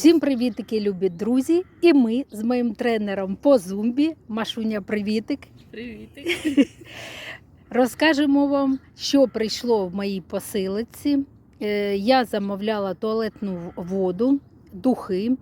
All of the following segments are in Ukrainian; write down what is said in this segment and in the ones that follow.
Всім привітики, любі друзі! І ми з моїм тренером по зумбі, Машуня, привітик. Привітик. Розкажемо вам, що прийшло в моїй посилиці. Е, Я замовляла туалетну воду, духи.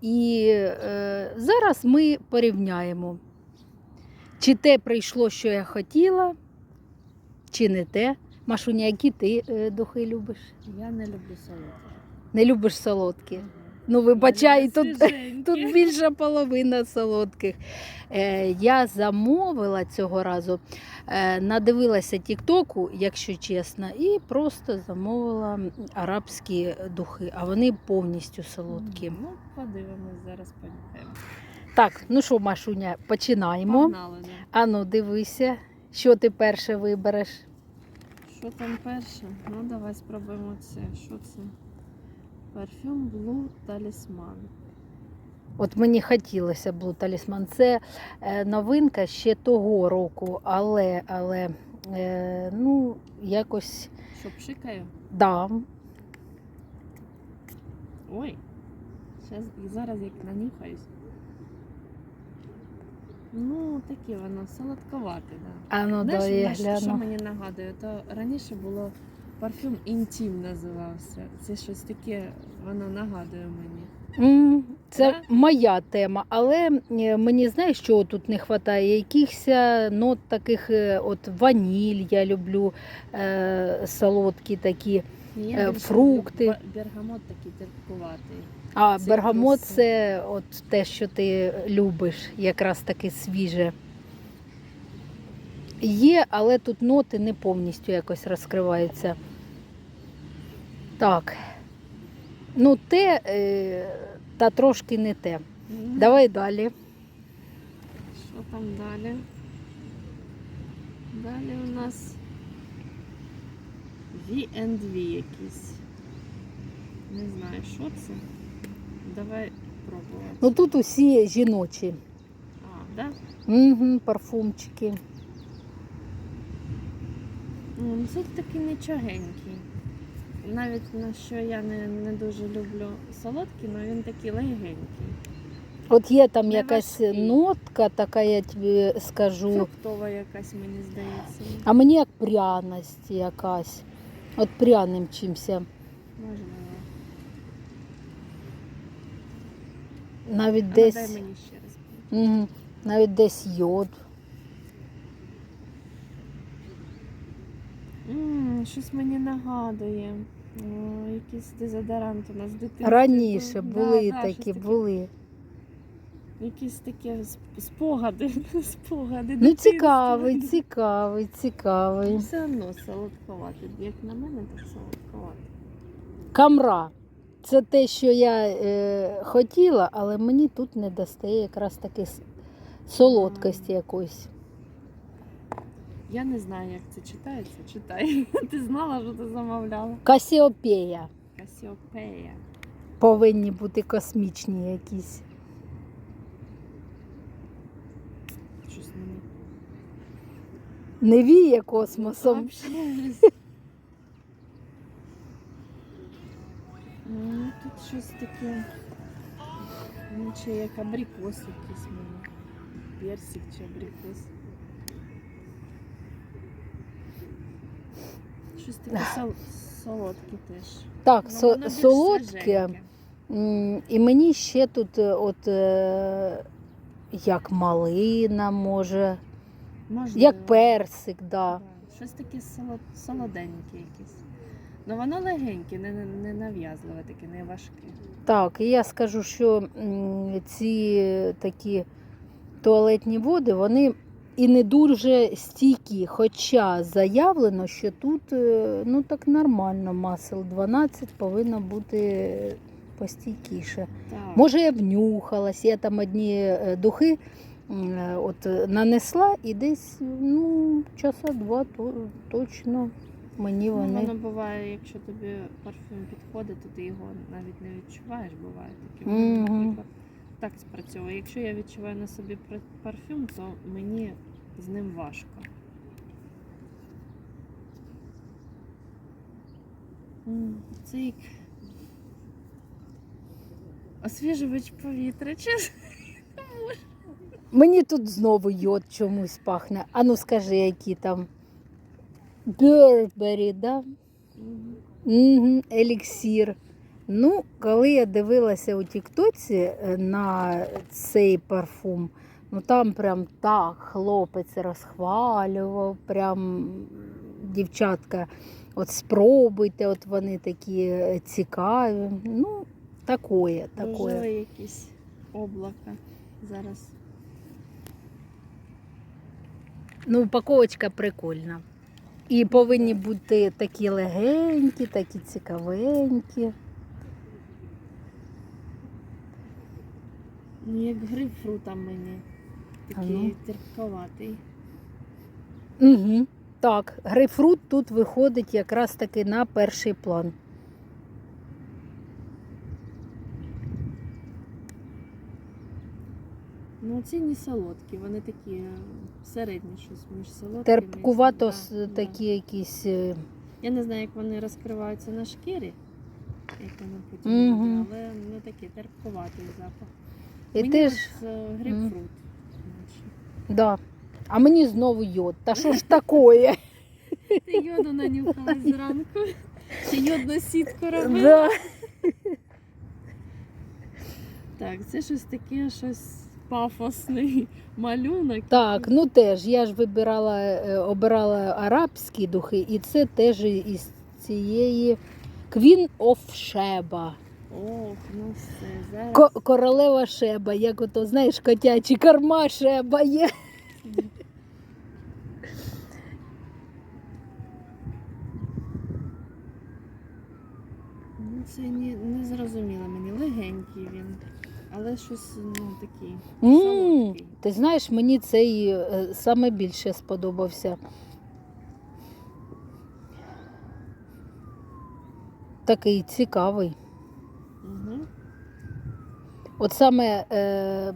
І е, зараз ми порівняємо, чи те прийшло, що я хотіла, чи не те. Машуня, які ти е, духи любиш? Я не люблю солодке. Не любиш солодкі? Ну, вибачай, тут, Тут більша половина солодких. Е, я замовила цього разу, е, надивилася Тіктоку, якщо чесно, і просто замовила арабські духи, а вони повністю солодкі. Ну, подивимось, зараз понюхаємо. Так, ну що, Машуня, починаємо. Погнали, да. Ану, дивися, що ти перше вибереш. Що там перше? Ну, давай спробуємо це. Що це? Парфюм Blue Talisman. От мені хотілося Blue Talisman. Це е, новинка ще того року, але, але е, ну, якось Що пшикаю? да, Ой. Щас, зараз як нанюхаюсь. Ну, таке воно солодковате, да. А ну Знаєш, да, я знаєш, що мені нагадує? То раніше було парфюм інтім називався. Це щось таке, воно нагадує мені. Це Да? моя тема, але е, мені знаєш, що тут не вистачає? Якихось нот таких, е, от ваніль я люблю, е, солодкі такі. Е, фрукти. Бергамот такий терпкуватий. А Цитрус. бергамот це от те, що ти любиш, якраз таки свіже. Є, але тут ноти не повністю якось розкриваються. Так. Ну, те, е, та трошки не те. Давай далі. Що там далі? Далі у нас V&V якісь. Не знаю, що це. Давай пробувати. Ну тут усі жіночі. А, да? Угу, парфумчики. Ну, це такий нічогенький. Навіть на що я не, не дуже люблю солодкий, але він такий легенький. От є там Не якась важкий. нотка, така я тобі скажу. Фруктова якась, мені здається. А мені як пряність якась. От пряним чимся. Можливо. Навіть А ну, десь, дай мені ще раз. Мгм, навіть десь йод. М, щось мені нагадує. О, якийсь дезодорант у нас в дитинстві. Раніше були Да, да, такі, таке. були. Якісь такі спогади. спогади Ну цікавий, цікавий, цікавий. Все одно солодковатий. Як на мене, так солодковатий. Камра. Це те, що я е, хотіла, але мені тут не достає якраз таки солодкості якоїсь. Я не знаю, як це читається. Читай. Ти знала, що ти замовляла? Касіопея. Касіопея. Повинні бути космічні якісь. Щось. Не віє космосом. Ну, тут щось таке. Наче як абрикос якийсь мені. Персик чи абрикос. Щось таке сол... солодке теж. Так, Ну, со- воно більш солодке. свіженьке. М, І мені ще тут е, от е, як малина, може, Можливо. як персик, да. Да, Щось таке солод... солоденьке якесь. Ну воно легеньке, не, не, не нав'язливе таке, не важке. Так, і я скажу, що м, ці такі туалетні води, вони і не дуже стійкі, хоча заявлено, що тут е, ну так нормально, масел 12 повинно бути постійкіше. Так. Може, я внюхалась, я там одні е, духи е, от нанесла і десь ну, часа два то, точно мені Ну, вони. воно буває, якщо тобі парфюм підходить, то ти його навіть не відчуваєш, буває таке. Мгм. Наприклад, Так спрацьовує. Якщо я відчуваю на собі парфюм, то мені з ним важко. Це як Освіжувач повітря, чесно. Мені тут знову йод чомусь пахне. Ану скажи, які там. Бербері, да? Угу, еліксір. Ну, коли я дивилася у Тіктоці е, на цей парфум, ну там прям так хлопець розхвалював, прям дівчатка, от спробуйте, от вони такі е, цікаві. Ну, такое, такое. Рожеве якісь облака зараз. Ну, упаковочка прикольна. І повинні бути такі легенькі, такі цікавенькі. Ну, як грейпфрута мені. Такий ну. терпковатий. Угу. Так, грейпфрут тут виходить якраз таки на перший план. Ну, ці не солодкі, вони такі е, середні щось між солодкими. Терпкувато да, с- да. такі якісь. е, Я не знаю, як вони розкриваються на шкірі, як вони потім буде, але ну такий терпкуватий запах. І Мені теж, ось, е, грейпфрут. да. А мені знову йод. Та що ж такое? Ти йоду нанюхалась зранку. Чи йодну сітку робила? Да. Так, це щось таке, щось пафосний малюнок. Так, ну теж я ж вибирала, е, обирала арабські духи, і це теж із цієї Queen of Sheba. Ох, ну все, зараз. Ко- королева Шеба, як ото, знаєш, котячі корма Шеба є. Ну, це не, не зрозуміло мені. Легенький він. Але щось, ну, такий М, солодкий. Ти знаєш, мені цей е, саме більше сподобався. Такий цікавий. От саме е,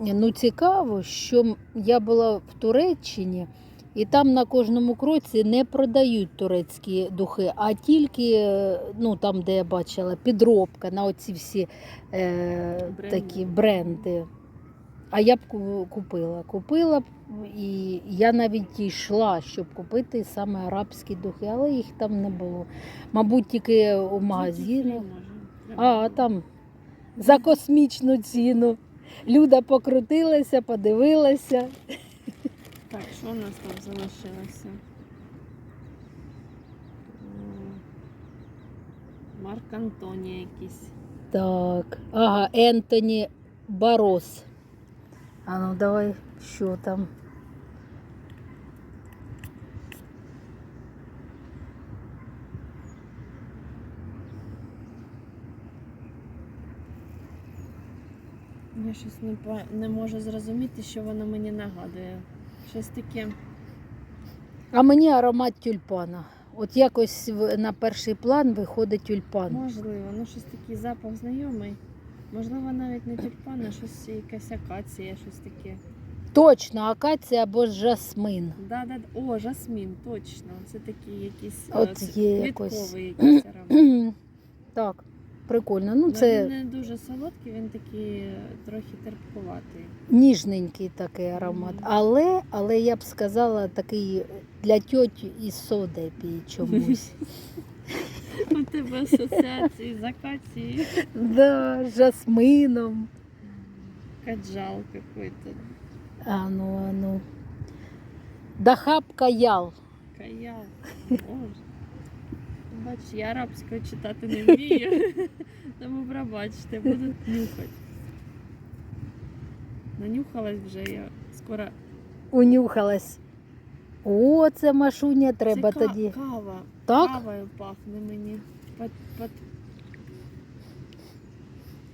ну, цікаво, що я була в Туреччині, і там на кожному кроці не продають турецькі духи, а тільки е, ну, там, де я бачила, підробка на оці всі е, Бренди. такі бренди. А я б купила. Купила б, і я навіть йшла, щоб купити саме арабські духи, але їх там не було. Мабуть, тільки у магазинах. А, там за космічну ціну. Люда покрутилася, подивилася. Так, що у нас там залишилося? Марк Антонія якийсь. Так. Ага, Ентоні Барос. А ну давай, що там? Я щось не, не можу зрозуміти, що воно мені нагадує. Щось таке. А мені аромат тюльпана. От якось на перший план виходить тюльпан. Можливо, ну щось такий запах знайомий. Можливо, навіть не тюльпан, а щось якась акація, щось таке. Точно, акація або жасмин. Да, да. О, жасмін, точно. Це такий якийсь е, От є якось. якийсь аромат. так, прикольно. Ну, Ну, це Він не дуже солодкий, він такий трохи терпкуватий. ніжненький такий аромат. Мгм. Але, але я б сказала, такий для тьоті із соди пій чомусь. У тебе асоціації з акацією. Да, з жасмином. Каджал какой-то. А ну, а ну. Дахаб каял. Каял. Боже. Бач, я арабською читати не вмію. Тому пробачте, буду нюхати. Нанюхалась вже я скоро. Унюхалась. О, це машуня треба Це ка- тоді. Кава. Так? Кавою пахне мені. Пот, пот...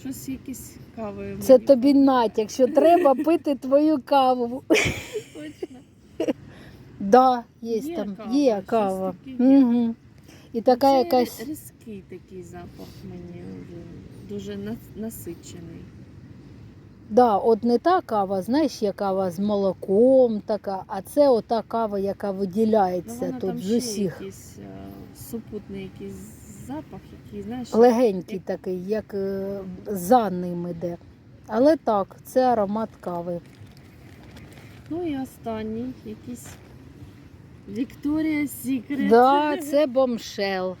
Щось якесь кавою. Це мені тобі натяк, що треба пити твою каву. Точно. Да, є, Є там, кава, є кава. Угу. І така Це якась. рі- різкий такий запах мені вже дуже на- насичений. Да, от не та кава, знаєш, є кава з молоком така, а це ота кава, яка Ну, виділяється вона тут там з ще усіх. якийсь е, супутний якийсь запах, який, знаєш, Легенький такий, як е, за ним іде. Але так, це аромат кави. Ну і останній якийсь Вікторія Сікрет. Да, це бомшел.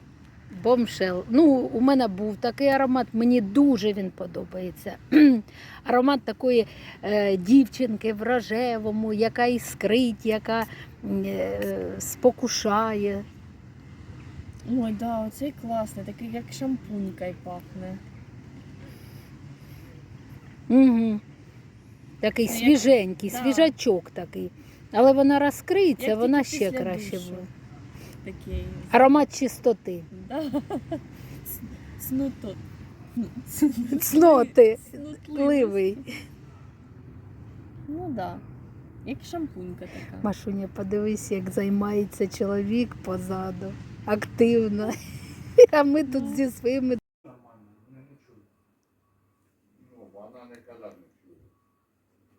Бомшел. Ну, у мене був такий аромат, мені дуже він подобається. аромат такої е, дівчинки в рожевому, яка іскрить, яка е, спокушає. Ой, да, оцей класний, такий як шампунька й пахне. Угу. Такий свіженький, свіжачок такий. Але вона розкриється, Як вона тільки ще після краще душу. буде. Такий. Аромат чистоти. Да. Ц- Цноти. Цнутливий. Ливий. Ну да. Як шампунька така. Машуня, подивись, як займається чоловік позаду. Активно. А ми тут Ну. зі своїми. Нормально, не, не чую. Ну, не чує.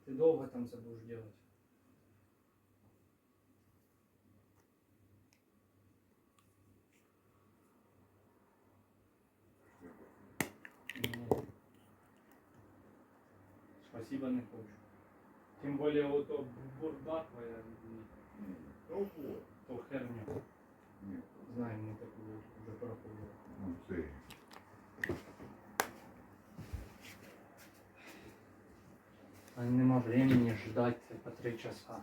Ти довго там це будеш Спасибо, не хочу. Тим більше ото бурда твоя, Ну, Ні. То херня. Знаємо, ми таку проходили. Ну, це. А нема времени ждать по три часа.